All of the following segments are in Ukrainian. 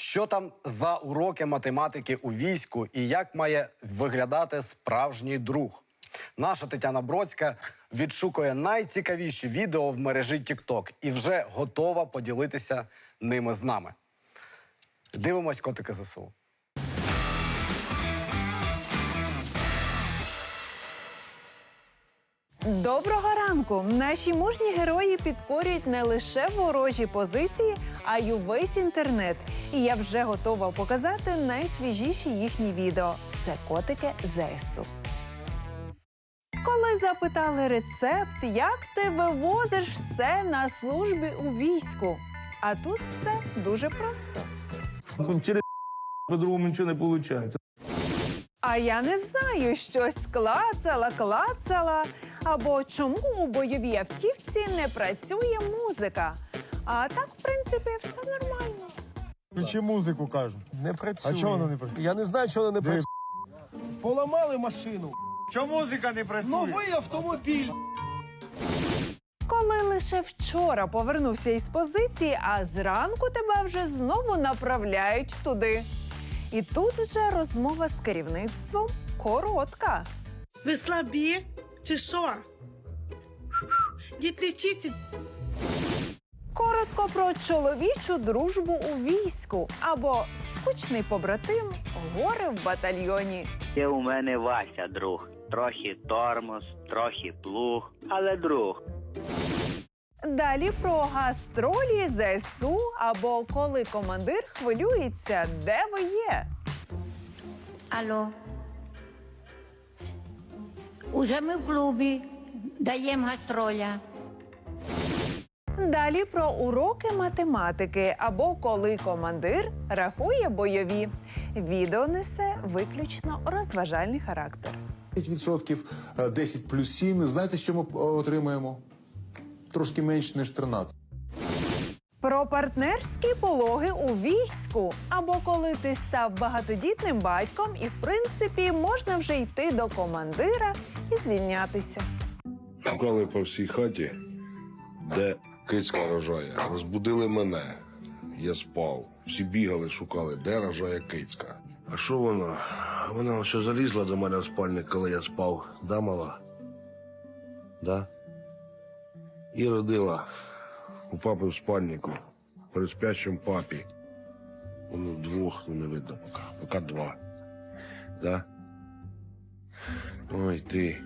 Що там за уроки математики у війську і як має виглядати справжній друг? Наша Тетяна Бродська відшукує найцікавіші відео в мережі TikTok і вже готова поділитися ними з нами. Дивимось котики ЗСУ. Доброго ранку! Наші мужні герої підкорюють не лише ворожі позиції, а й увесь інтернет. І я вже готова показати найсвіжіші їхні відео. Це котики ЗСУ. Коли запитали рецепт, як ти вивозиш все на службі у війську? А тут все дуже просто. Через по-другому нічого не виходить. А я не знаю, щось клацала, клацала. Або чому у бойовій автівці не працює музика. А так, в принципі, все нормально. Включи музику, кажу. Не працює. А чого воно не працює? Я не знаю, чого воно не Де? працює. Поламали машину. Чому музика не працює? Новий автомобіль. Коли лише вчора повернувся із позиції, а зранку тебе вже знову направляють туди. І тут вже розмова з керівництвом коротка. Ви слабі чи що? Діти вчіться. Коротко про чоловічу дружбу у війську або скучний побратим горе в батальйоні. Є у мене Вася, друг. Трохи тормоз, трохи плуг, але друг. Далі про гастролі ЗСУ або коли командир хвилюється, де ви є. Алло. Уже ми в клубі даємо гастроля. Далі про уроки математики або коли командир рахує бойові. Відео несе виключно розважальний характер. 5% е, 10 плюс 7. Знаєте, що ми е, отримаємо? Трошки менше, ніж 13. Про партнерські пологи у війську, або коли ти став багатодітним батьком, і в принципі можна вже йти до командира і звільнятися. Шукали по всій хаті, де кицька рожає. Розбудили мене. Я спав. Всі бігали, шукали, де рожає кицька. А що вона? А Вона ще залізла до мене в спальник, коли я спав. Да, мала? Да? І родила у папи в спальнику. При спящому папі. Воно двох, ну не видно поки. Поки два. Да? Ой ти.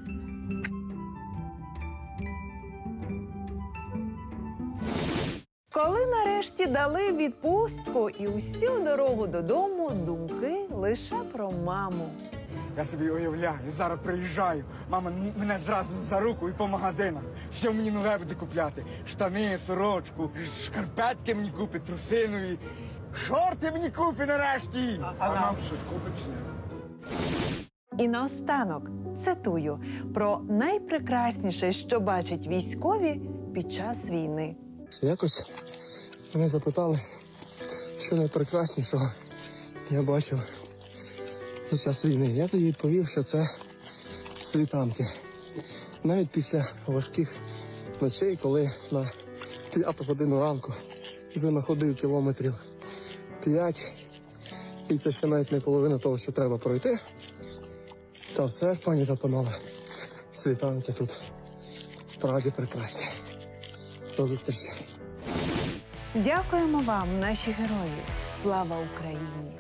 Коли нарешті дали відпустку і усю дорогу додому думки лише про маму. Я собі уявляю, зараз приїжджаю. Мама мене зразу за руку і по магазинах. Що мені нове буде купляти? Штани, сорочку, шкарпетки мені купить, трусинові. Шорти мені купить нарешті. А, нам щось купить чи ні? І наостанок цитую про найпрекрасніше, що бачать військові під час війни. Якось мене запитали, що найпрекраснішого я бачив за час війни. Я тоді відповів, що це світанки. Навіть після важких ночей, коли на п'яту годину ранку вже находив кілометрів п'ять, і це ще навіть не половина того, що треба пройти. Та все ж, пані та панове, світанки тут справді прекрасні. До зустрічі. Дякуємо вам, наші герої! Слава Україні!